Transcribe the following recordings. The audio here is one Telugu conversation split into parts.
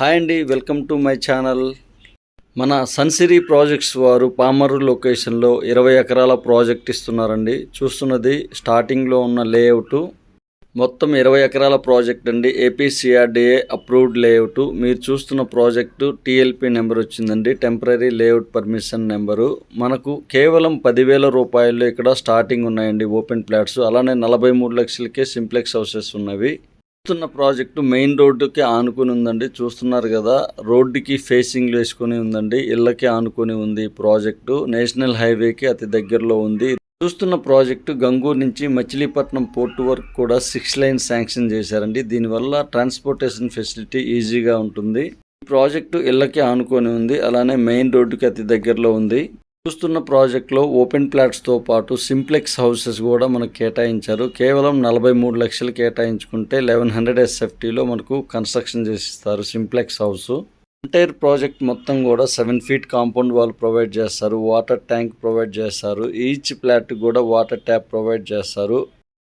హాయ్ అండి వెల్కమ్ టు మై ఛానల్. మన సన్సిరీ ప్రాజెక్ట్స్ వారు పామరు లొకేషన్లో ఇరవై ఎకరాల ప్రాజెక్ట్ ఇస్తున్నారండి. చూస్తున్నది స్టార్టింగ్లో ఉన్న లేఅవుట్. మొత్తం ఇరవై ఎకరాల ప్రాజెక్ట్ అండి. APCRDA approved layout. మీరు చూస్తున్న ప్రాజెక్టు టీఎల్పీ నెంబర్ వచ్చిందండి. Temporary layout permission number. మనకు కేవలం పదివేల రూపాయలు ఇక్కడ స్టార్టింగ్ ఉన్నాయండి. Open plots. అలానే నలభై మూడు లక్షలకే సింప్లెక్స్ హౌసెస్ ఉన్నవి. చూస్తున్న ప్రాజెక్టు మెయిన్ రోడ్డుకి ఆనుకుని ఉందండి. చూస్తున్నారు కదా రోడ్డుకి ఫేసింగ్ వేసుకుని ఉందండి. ఇళ్ళకి ఆనుకుని ఉంది ప్రాజెక్టు. నేషనల్ హైవేకి అతి దగ్గరలో ఉంది. చూస్తున్న ప్రాజెక్టు గంగూరు నుంచి మచిలీపట్నం పోర్టు వరకు కూడా సిక్స్ లైన్ శాంక్షన్ చేశారండి. దీనివల్ల ట్రాన్స్పోర్టేషన్ ఫెసిలిటీ ఈజీగా ఉంటుంది. ఈ ప్రాజెక్టు ఇళ్ళకి ఆనుకొని ఉంది. అలానే మెయిన్ రోడ్డుకి అతి దగ్గరలో ఉంది. చూస్తున్న ప్రాజెక్ట్లో ఓపెన్ ప్లాట్స్తో పాటు సింప్లెక్స్ హౌసెస్ కూడా మనకు కేటాయించారు. కేవలం నలభై మూడు లక్షలు కేటాయించుకుంటే లెవెన్ హండ్రెడ్ ఎస్ఎఫ్టీలో మనకు కన్స్ట్రక్షన్ చేసిస్తారు సింప్లెక్స్ హౌస్. ఎంటైర్ ప్రాజెక్ట్ మొత్తం కూడా seven feet compound wall provide చేస్తారు వాటర్ ట్యాంక్ ప్రొవైడ్ చేస్తారు ఈచ్ ప్లాట్ కూడా వాటర్ ట్యాప్ ప్రొవైడ్ చేస్తారు.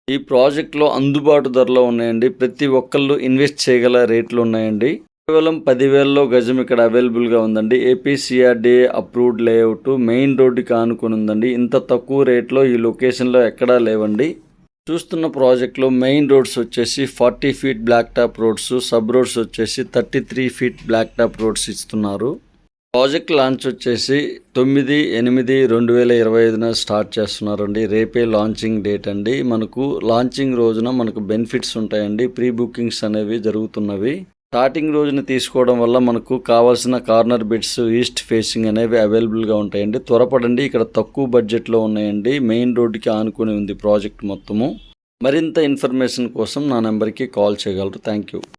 ఈ ప్రాజెక్ట్లో అందుబాటు ధరలో ఉన్నాయండి. ప్రతి ఒక్కళ్ళు ఇన్వెస్ట్ చేయగల రేట్లు ఉన్నాయండి. కేవలం పదివేలలో గజం ఇక్కడ అవైలబుల్గా ఉందండి. ఏపీసీఆర్డీ అప్రూవ్డ్ లేఅవుట్ మెయిన్ రోడ్డుకి ఆనుకుని ఉందండి ఇంత తక్కువ రేట్లో ఈ లొకేషన్లో ఎక్కడా లేవండి. చూస్తున్న ప్రాజెక్ట్లో మెయిన్ రోడ్స్ వచ్చేసి forty feet black top roads sub roads వచ్చేసి thirty three feet black top roads ఇస్తున్నారు. ప్రాజెక్ట్ లాంచ్ వచ్చేసి తొమ్మిది ఎనిమిది రెండు వేల ఇరవై ఐదున స్టార్ట్ చేస్తున్నారండి. రేపే లాంచింగ్ డేట్ అండి. మనకు లాంచింగ్ రోజున మనకు బెనిఫిట్స్ ఉంటాయండి. ప్రీ బుకింగ్స్ అనేవి జరుగుతున్నవి. స్టార్టింగ్ రోజున తీసుకోవడం వల్ల మనకు కావాల్సిన కార్నర్ బెడ్స్ ఈస్ట్ ఫేసింగ్ అనేవి అవైలబుల్గా ఉంటాయండి. త్వరపడండి ఇక్కడ తక్కువ బడ్జెట్లో ఉన్నాయండి. మెయిన్ రోడ్డుకి ఆనుకుని ఉంది ప్రాజెక్ట్ మొత్తము. మరింత ఇన్ఫర్మేషన్ కోసం నా నెంబర్కి కాల్ చేయగలరు. Thank you